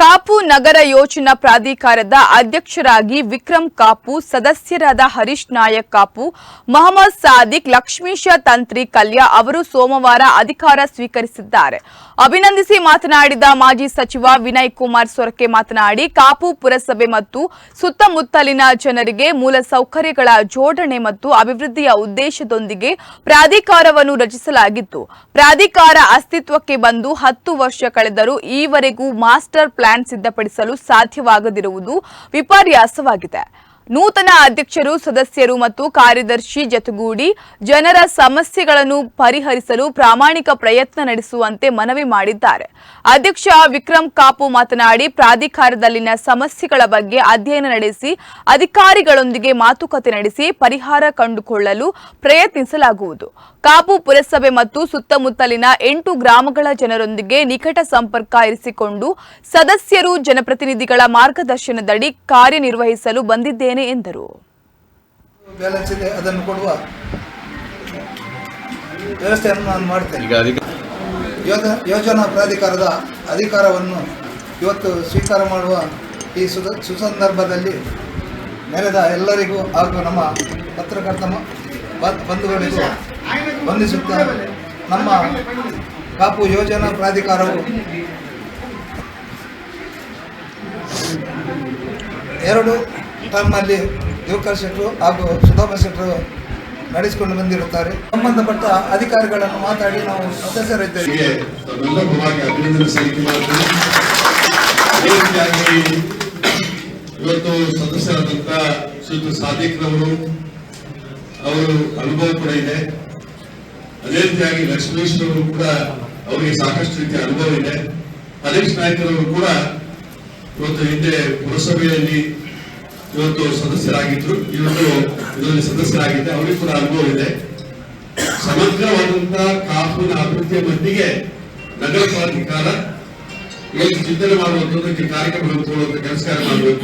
ಕಾಪು ನಗರ ಯೋಜನಾ ಪ್ರಾಧಿಕಾರದ ಅಧ್ಯಕ್ಷರಾಗಿ ವಿಕ್ರಮ್ ಕಾಪು, ಸದಸ್ಯರಾದ ಹರೀಶ್ ನಾಯಕ್ ಕಾಪು, ಮೊಹಮ್ಮದ್ ಸಾದಿಕ್ ಲಕ್ಷ್ಮೀಶ ತಂತ್ರಿ ಕಲ್ಯ ಅವರು ಸೋಮವಾರ ಅಧಿಕಾರ ಸ್ವೀಕರಿಸಿದ್ದಾರೆ. ಅಭಿನಂದಿಸಿ ಮಾತನಾಡಿದ ಮಾಜಿ ಸಚಿವ ವಿನಯ್ ಕುಮಾರ್ ಸೊರಕೆ ಮಾತನಾಡಿ, ಕಾಪು ಪುರಸಭೆ ಮತ್ತು ಸುತ್ತಮುತ್ತಲಿನ ಜನರಿಗೆ ಮೂಲ ಸೌಕರ್ಯಗಳ ಜೋಡಣೆ ಮತ್ತು ಅಭಿವೃದ್ಧಿಯ ಉದ್ದೇಶದೊಂದಿಗೆ ಪ್ರಾಧಿಕಾರವನ್ನು ರಚಿಸಲಾಗಿತ್ತು. ಪ್ರಾಧಿಕಾರ ಅಸ್ತಿತ್ವಕ್ಕೆ ಬಂದು ಹತ್ತು ವರ್ಷ ಕಳೆದರೂ ಈವರೆಗೂ ಮಾಸ್ಟರ್ ಸಿದ್ಧಪಡಿಸಲು ಸಾಧ್ಯವಾಗದಿರುವುದು ವಿಪರ್ಯಾಸವಾಗಿದೆ. ನೂತನ ಅಧ್ಯಕ್ಷರು, ಸದಸ್ಯರು ಮತ್ತು ಕಾರ್ಯದರ್ಶಿ ಜತೆಗೂಡಿ ಜನರ ಸಮಸ್ಯೆಗಳನ್ನು ಪರಿಹರಿಸಲು ಪ್ರಾಮಾಣಿಕ ಪ್ರಯತ್ನ ನಡೆಸುವಂತೆ ಮನವಿ ಮಾಡಿದ್ದಾರೆ. ಅಧ್ಯಕ್ಷ ವಿಕ್ರಮ್ ಕಾಪು ಮಾತನಾಡಿ, ಪ್ರಾಧಿಕಾರದಲ್ಲಿನ ಸಮಸ್ಯೆಗಳ ಬಗ್ಗೆ ಅಧ್ಯಯನ ನಡೆಸಿ, ಅಧಿಕಾರಿಗಳೊಂದಿಗೆ ಮಾತುಕತೆ ನಡೆಸಿ ಪರಿಹಾರ ಕಂಡುಕೊಳ್ಳಲು ಪ್ರಯತ್ನಿಸಲಾಗುವುದು. ಕಾಪು ಪುರಸಭೆ ಮತ್ತು ಸುತ್ತಮುತ್ತಲಿನ ಎಂಟು ಗ್ರಾಮಗಳ ಜನರೊಂದಿಗೆ ನಿಕಟ ಸಂಪರ್ಕ ಇರಿಸಿಕೊಂಡು ಸದಸ್ಯರು, ಜನಪ್ರತಿನಿಧಿಗಳ ಮಾರ್ಗದರ್ಶನದಡಿ ಕಾರ್ಯನಿರ್ವಹಿಸಲು ಬಂದಿದ್ದೇನೆ. ಎಂದರು. ಬ್ಯಾಲೆನ್ಸ್ ಇದೆ ಅದನ್ನು ಕೊಡುವ ವ್ಯವಸ್ಥೆಯನ್ನು ನಾನು ಮಾಡ್ತೇನೆ. ಯೋಜನಾ ಪ್ರಾಧಿಕಾರದ ಅಧಿಕಾರವನ್ನು ಇವತ್ತು ಸ್ವೀಕಾರ ಮಾಡುವ ಈ ಸುದ ಸುಸಂದರ್ಭದಲ್ಲಿ ನೆರೆದ ಎಲ್ಲರಿಗೂ ಹಾಗೂ ನಮ್ಮ ಪತ್ರಕರ್ತ ಬಂಧುಗಳಿಗೂ ಬಂಧಿಸುತ್ತಾ ನಮ್ಮ ಕಾಪು ಯೋಜನಾ ಪ್ರಾಧಿಕಾರವು ಎರಡು ಟರ್ಮಲ್ಲಿ ಯುವಕರ್ ಶೆಟ್ಟರು ಹಾಗೂ ಸುಧಾಮ ಶೆಟ್ಟರು ನಡೆಸಿಕೊಂಡು ಬಂದಿರುತ್ತಾರೆ. ಸಂಬಂಧಪಟ್ಟ ಅಧಿಕಾರಿಗಳನ್ನು ಮಾತಾಡಿ ನಾವು ಸದಸ್ಯರಿದ್ದೇವೆ ತಮ್ಮೆಲ್ಲ ಇವತ್ತು ಸದಸ್ಯರಾದಂಥ ಶ್ರೀಯುತ ಸಾದಿಕ್ರವರು ಅವರು ಅನುಭವ ಕೂಡ ಇದೆ. ಅದೇ ರೀತಿಯಾಗಿ ಲಕ್ಷ್ಮೇಶ್ವರವರು ಕೂಡ ಅವರಿಗೆ ಸಾಕಷ್ಟು ರೀತಿಯ ಅನುಭವ ಇದೆ. ಹರೀಶ್ ನಾಯ್ಕರವರು ಕೂಡ ಇವತ್ತು ಹಿಂದೆ ಪುರಸಭೆಯಲ್ಲಿ ಇವತ್ತು ಸದಸ್ಯರಾಗಿದ್ರು, ಇವತ್ತು ಇದರಲ್ಲಿ ಸದಸ್ಯರಾಗಿದ್ದೆ, ಅವರಿಗೆ ಕೂಡ ಅನುಭವ ಇದೆ. ಸಮಗ್ರವಾದಂತಹ ಕಾಪುನ ಅಭಿವೃದ್ಧಿಯ ಮಟ್ಟಿಗೆ ನಗರ ಪ್ರಾಧಿಕಾರ ಚಿಂತನೆ ಮಾಡುವಂತದಕ್ಕೆ ಕಾರ್ಯಕ್ರಮ ಕೆಲಸ ಮಾಡಬೇಕು?